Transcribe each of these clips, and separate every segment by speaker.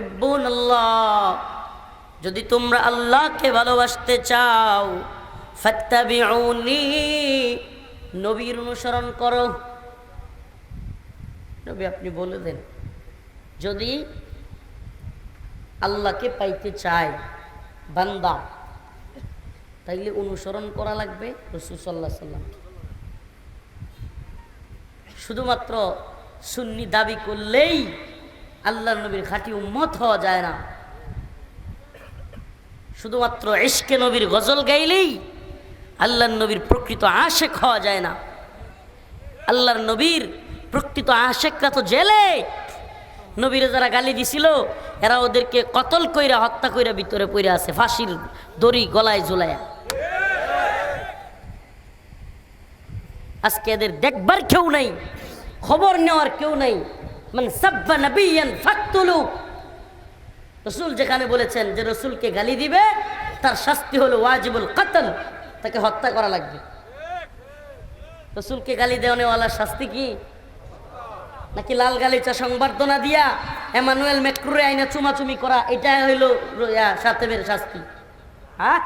Speaker 1: তুহিব্বুন আল্লাহ যদি তোমরা আল্লাহকে ভালোবাসতে চাও, ফাত্তাবিউনি, নবীর অনুসরণ করো। নবী, আপনি বলে দেন, যদি আল্লাহকে পাইতে চায় বান্দা, তাইলে অনুসরণ করা লাগবে রসুল সাল্লাহ সাল্লাম শুধুমাত্র সুন্নি দাবি করলেই আল্লাহ নবীর খাঁটি উম্মত হওয়া যায় না। শুধুমাত্র ইশকে নবীর গজল গাইলেই আল্লাহর নবীর প্রকৃত আশেক হওয়া যায় না। আল্লাহর নবীর প্রকৃত আশেকরা তো জেলে। নবীরে যারা গালি দিছিল, এরা ওদেরকে কতল কইরা হত্যা কইরা ভিতরে পইরা আছে, ফাঁসির দড়ি গলায় ঝুলায়া। আজকে এদের দেখবার কেউ নাই, খবর নেওয়ার কেউ নাই। মানে সাব্বা নবিয়ান ফাকতুলু। রসুল যেখানে বলেছেন যে রসুলকে গালি দিবে, তার শাস্তি হলো ওয়াজিবুল কাতল, তাকে হত্যা করা লাগবে। রসুলকে গালি দেওয়ানেওয়ালার শাস্তি কি? নাকি লাল গালিচা সংবর্ধনা দিয়া এমানুয়েল মেক্রুরে আইনা চুমাচুমি করা এটা হইল সাতেবের শাস্তি। হ্যাঁ?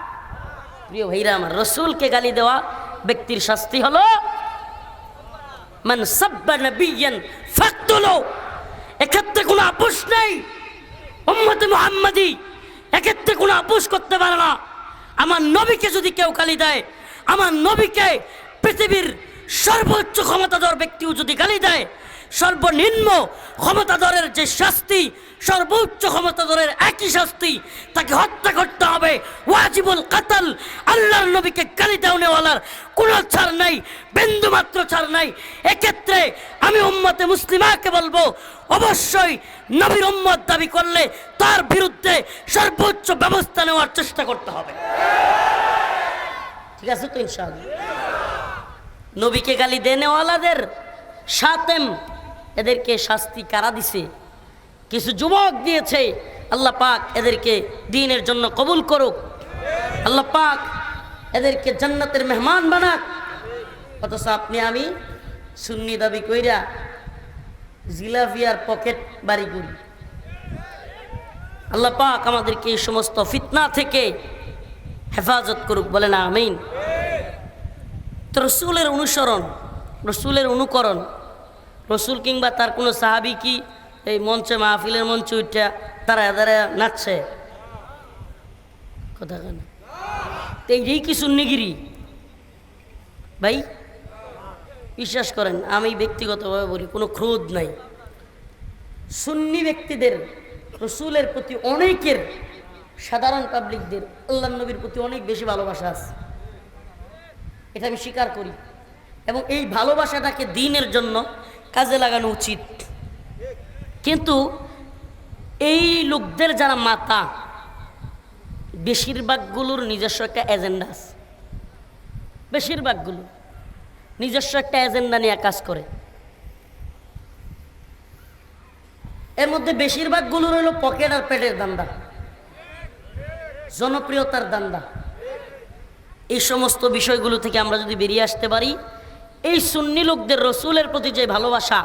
Speaker 1: প্রিয় ভাইরা আমার, রসুলকে গালি দেওয়া ব্যক্তির শাস্তি হলো মান সাব্বা নবিয়ান ফাকতুলু এক্ষেত্রে কোনো আপোষ নেই। উম্মতে মোহাম্মদী এক্ষেত্রে কোনো আপোষ করতে পারে না। আমার নবীকে যদি কেউ গালি দেয়, আমার নবীকে পৃথিবীর সর্বোচ্চ ক্ষমতাধর ব্যক্তিও যদি গালি দেয় সর্বনিম্ন ক্ষমতাধরের যে শাস্তি, সর্বোচ্চ ক্ষমতাধরের একই শাস্তি, তাকে হত্যা করতে হবে। ওয়াজিবুল কাতাল, আল্লাহর নবীকে গালি দেওয়ানেওয়ালার কোনো ছাড় নাই বিন্দু মাত্র ছাড় নাই। এক্ষেত্রে আমি উম্মতে মুসলিমাকে বলব, অবশ্যই নবীর উম্মত দাবি করলে তার বিরুদ্ধে সর্বোচ্চ ব্যবস্থা নেওয়ার চেষ্টা করতে হবে। ঠিক আছে তো ইনশাআল্লাহ? নবীকে গালি দেনেওয়ালাদের সাতেম এদেরকে শাস্তি কারা দিছে? কিছু যুবক দিয়েছে, আল্লাহ পাক এদেরকে দিনের জন্য কবুল করুক। আল্লাহ পাক এদেরকে জান্নাতের মেহমান বানাক। অথচ আপনি আমি সুন্নি দাবি কইরা জিলাফিয়ার পকেট বাড়ি করি। আল্লাহ পাক আমাদেরকে এই সমস্ত ফিতনা থেকে হেফাজত করুক, বলে না, আমিন। তো রসুলের অনুসরণ, রসুলের অনুকরণ রসুল কিংবা তার কোনো সাহাবি কি এই মঞ্চে মাহফিলের মঞ্চ উঠা তারা এদারা নাচছে? কথা কেন এই কি সুন্নিগিরি? ভাই, বিশ্বাস করেন, আমি ব্যক্তিগতভাবে বলি, কোনো ক্রোধ নাই। সুন্নি ব্যক্তিদের, রসুলের প্রতি অনেকের, সাধারণ পাবলিকদের, আল্লাহ নবীর প্রতি অনেক বেশি ভালোবাসা আছে। এটা আমি স্বীকার করি। এবং এই ভালোবাসাটাকে দিনের জন্য কাজে লাগানো উচিত। কিন্তু এই লোকদের যারা মাতা, বেশিরভাগগুলোর নিজস্ব একটা এজেন্ডা আছে। বেশিরভাগগুলো নিজস্ব একটা এজেন্ডা নিয়ে কাজ করে। এর মধ্যে বেশিরভাগগুলোর হলো পকেট আর পেটের দান্দা, জনপ্রিয়তার দান্দা। এই সমস্ত বিষয়গুলো থেকে আমরা যদি বেরিয়ে আসতে পারি এই সুন্নি লোকদের রসুলের প্রতি যে ভালোবাসা,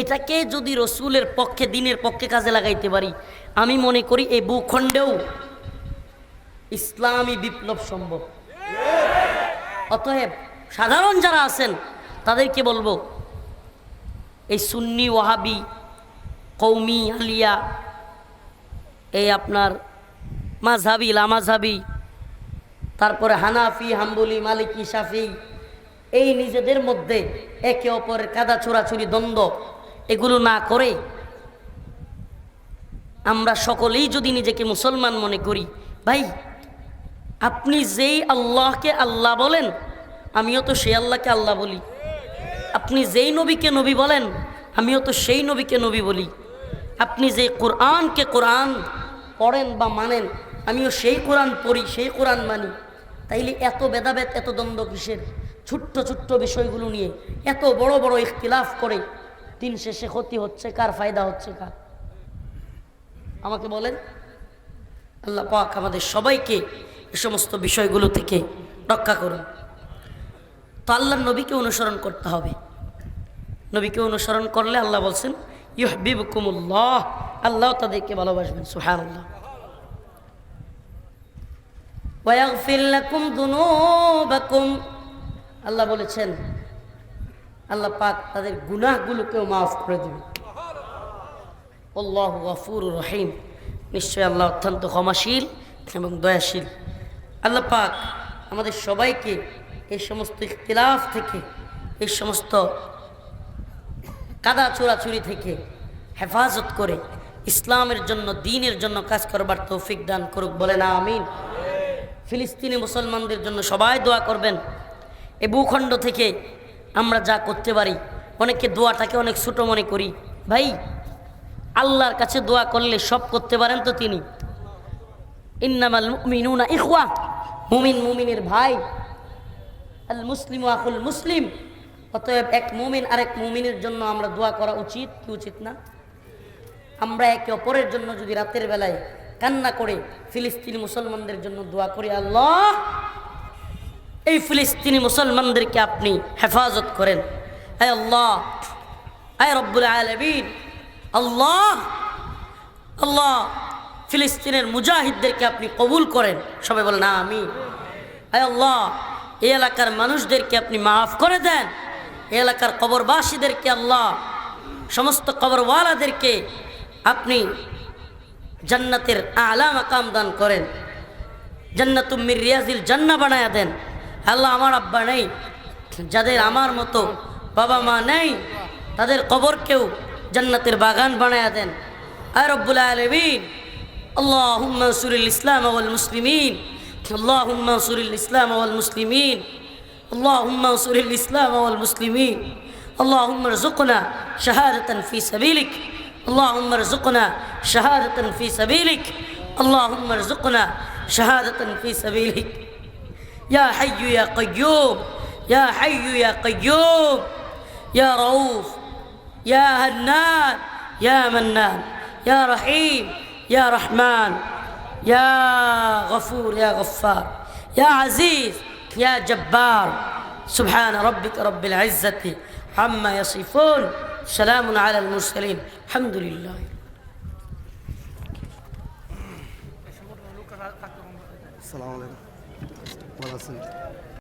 Speaker 1: এটাকে যদি রসুলের পক্ষে, দিনের পক্ষে কাজে লাগাইতে পারি, আমি মনে করি এই ভূখণ্ডেও ইসলামী বিপ্লব সম্ভব। অতএব সাধারণ যারা আছেন, তাদেরকে বলব, এই সুন্নি ওয়াহাবি কৌমি আলিয়া, এই আপনার মাঝহাবি লামাঝাবি তারপরে হানাফি, হাম্বলি, মালিকি সাফি এই নিজেদের মধ্যে একে অপরের কাদা ছোড়াছুরি দ্বন্দ্ব এগুলো না করে আমরা সকলেই যদি নিজেকে মুসলমান মনে করি, ভাই, আপনি যেই আল্লাহকে আল্লাহ বলেন, আমিও তো সেই আল্লাহকে আল্লাহ বলি। আপনি যেই নবীকে নবী বলেন, আমিও তো সেই নবীকে নবী বলি। আপনি যে কোরআনকে কোরআন পড়েন বা মানেন, আমিও সেই কোরআন পড়ি, সেই কোরআন মানি। তাইলে এত ভেদাভেদ, এত দ্বন্দ্ব কিসের? ছোট্ট ছোট্ট বিষয়গুলো নিয়ে এত বড় বড় ইখতিলাফ করে দিন শেষে ক্ষতি হচ্ছে কার ফায়দা হচ্ছে কার আমাকে বলেন আল্লাহ পাক আমাদের সবাইকে এ সমস্ত বিষয়গুলো থেকে রক্ষা করুন তো আল্লাহর নবীকে অনুসরণ করতে হবে নবীকে অনুসরণ করলে আল্লাহ বলছেন ইহবিবকুমুল্লাহ আল্লাহ তাদেরকে ভালোবাসবেন সুহান আল্লাহ ويغفر لكم ذنوبكم আল্লাহ বলেছেন, আল্লাহ পাক তাদের গুনাহগুলোকেও মাফ করে দেবে আল্লাহ গফুর রহিম। নিশ্চয় আল্লাহ অত্যন্ত ক্ষমাশীল এবং দয়াশীল। আল্লাহ পাক আমাদের সবাইকে এই সমস্ত ইখতিলাফ থেকে, এই সমস্ত কাদা চোরাচুরি থেকে হেফাজত করে ইসলামের জন্য, দিনের জন্য কাজ করবার তৌফিক দান করুক বলে না আমিন। ফিলিস্তিনি মুসলমানদের জন্য সবাই দোয়া করবেন। এ ভূখণ্ড থেকে আমরা যা করতে পারি অনেকে দোয়াটাকে অনেক ছোটো মনে করি। ভাই, আল্লাহর কাছে দোয়া করলে সব করতে পারেন তো তিনি। ইন্নামাল মুমিনুনা ইখওয়া। মুমিন মুমিনের ভাই। আল মুসলিম আকুল মুসলিম। অতএব এক মুমিন আরেক মুমিনের জন্য আমরা দোয়া করা উচিত কি উচিত না? আমরা একে অপরের জন্য যদি রাতের বেলায় কান্না করে ফিলিস্তিনি মুসলমানদের জন্য দোয়া করি, আল্লাহ এই ফিলিস্তিনি মুসলমানদেরকে আপনি হেফাজত করেন। আয় আল্লাহ আয় রব্বুল আলমিন, আল্লাহ আল্লাহ, ফিলিস্তিনের মুজাহিদদেরকে আপনি কবুল করেন। সবাই বলেন, না, আমি আয় আল্লাহ, এই এলাকার মানুষদেরকে আপনি মাফ করে দেন। এই এলাকার কবরবাসীদেরকে আল্লাহ, সমস্ত কবরওয়ালাদেরকে আপনি জান্নাতের আলা মাকাম দান করেন। জান্নাতুম্মির রিয়াজিল জান্না বানায়া দেন। আল্লাহ আমার আব্বা নেই যাদের আমার মতো বাবা মা নেই তাদের কবরকেও জান্নাতের বাগান বানায়া দেন আয় রব্বুল আলমিন اللهم انصر الإسلام والمسلمين اللهم انصر الإسلام والمسلمين اللهم انصر الإسلام والمسلمين اللهم ارزقنا شهادة في سبيلك اللهم ارزقنا شهادة في سبيلك اللهم ارزقنا شهادة في سبيلك يا حي يا قيوم يا حي يا قيوم يا رؤوف يا هنان يا منان يا رحيم يا رحمن يا غفور يا غفار يا عزيز يا جبار. سبحان ربك رب العزة عما يصفون. سلام على المرسلين. الحمد لله.
Speaker 2: السلام عليكم. ভালো আছেন